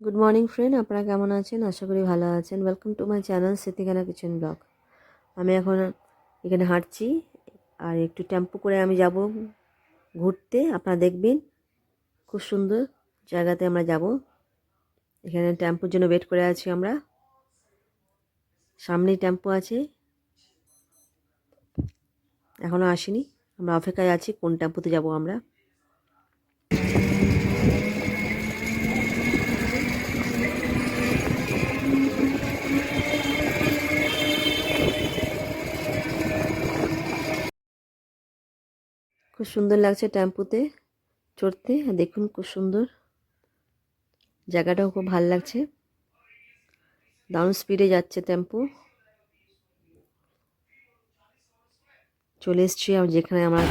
Good morning friend আপনারা কেমন আছেন? আশা করি ভালো আছেন। Welcome to my channel Smritikana kitchen blog আমি এখন এখানে হাঁটছি আর একটু টেম্পো করে আমি যাব ঘুরতে। আপনারা দেখবেন খুব সুন্দর জায়গাতে আমরা যাব। এখানে টেম্পোর জন্য ওয়েট করে আছি আমরা। সামনেই টেম্পো আছে। এখনও আসেনি। আমরা অপেক্ষায় আছি কোন টেম্পোতে যাব আমরা। খুব সুন্দর লাগছে টেম্পুতে চড়তে। দেখুন খুব সুন্দর। জায়গাটাও খুব ভালো লাগছে। দারুণ স্পিডে যাচ্ছে টেম্পু। চলে এসছি যেখানে আমার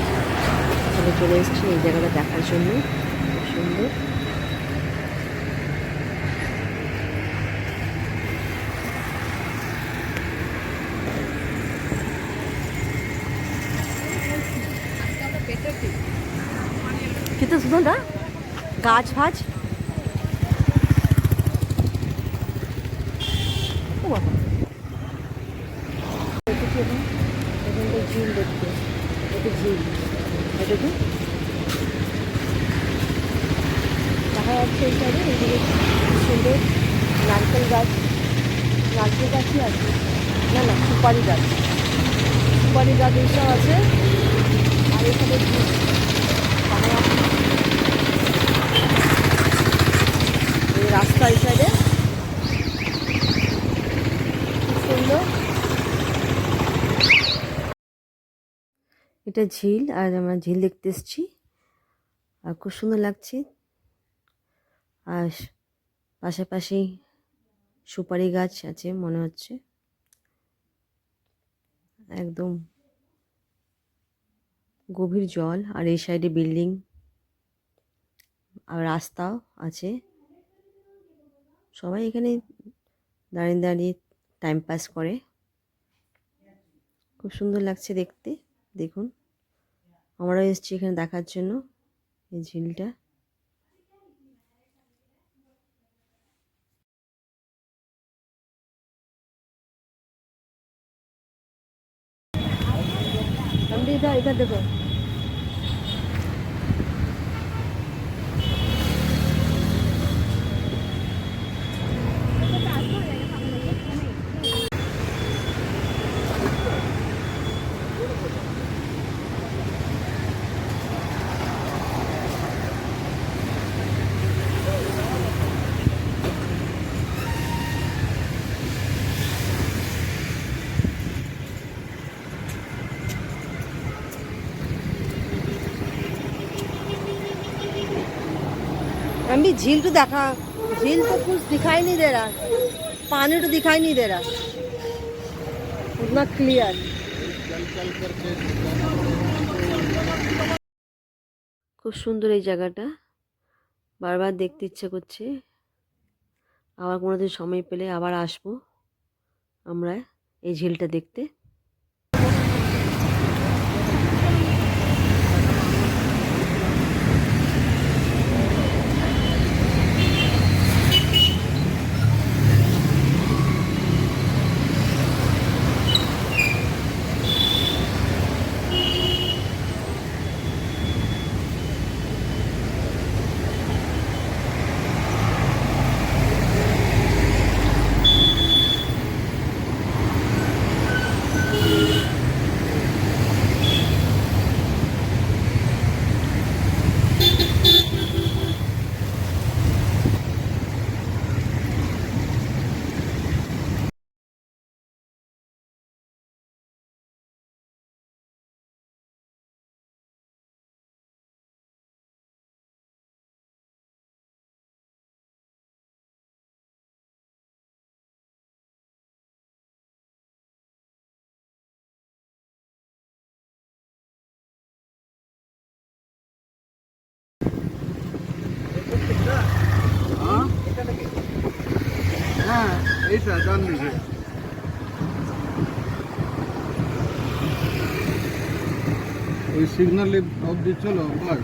চলে এসছি, এই জায়গাটা দেখার জন্য। খুব সুন্দর। কিন্তু শুনুন না, গাছ ফাছ। ও বাবা। ঝিল দেখতে এটা ঝিল দেখা যাচ্ছে এই সাইডে এইদিকে সুন্দর নারকেল গাছ। নারকেল গাছই আছে। না না, সুপারি গাছ। সুপারি গাছ এইসব আছে। আর এখানে ঝিল পাহাড় এই রাস্তা এই সাইডে সুন্দর এটা ঝিল আর আমরা ঝিল দেখতে এসেছি। আর খুব সুন্দর লাগছে। আর পাশাপাশি সুপারি গাছ আছে, মনে হচ্ছে। একদম গভীর জল, আর এই সাইডে বিল্ডিং। আর রাস্তাও আছে। সবাই এখানে দাঁড়িয়ে দাঁড়িয়ে টাইম পাস করে। খুব সুন্দর লাগছে দেখতে। দেখুন। আমরাও এসেছি এখানে দেখার জন্য, এই ঝিলটা। এটা দেখো देखो अम्मी झील तो देखा झील तो कुछ दिखाई नहीं दे रहा पानी तो दिखाई नहीं दे रहा उतना क्लियर খুব সুন্দর এই জায়গাটা বারবার দেখতে ইচ্ছে করছে আবার কোনোদিন সময় পেলে আবার আসবো আমরা এই ঝিলটা দেখতে ওই সিগনালে অবধি চলো বাস।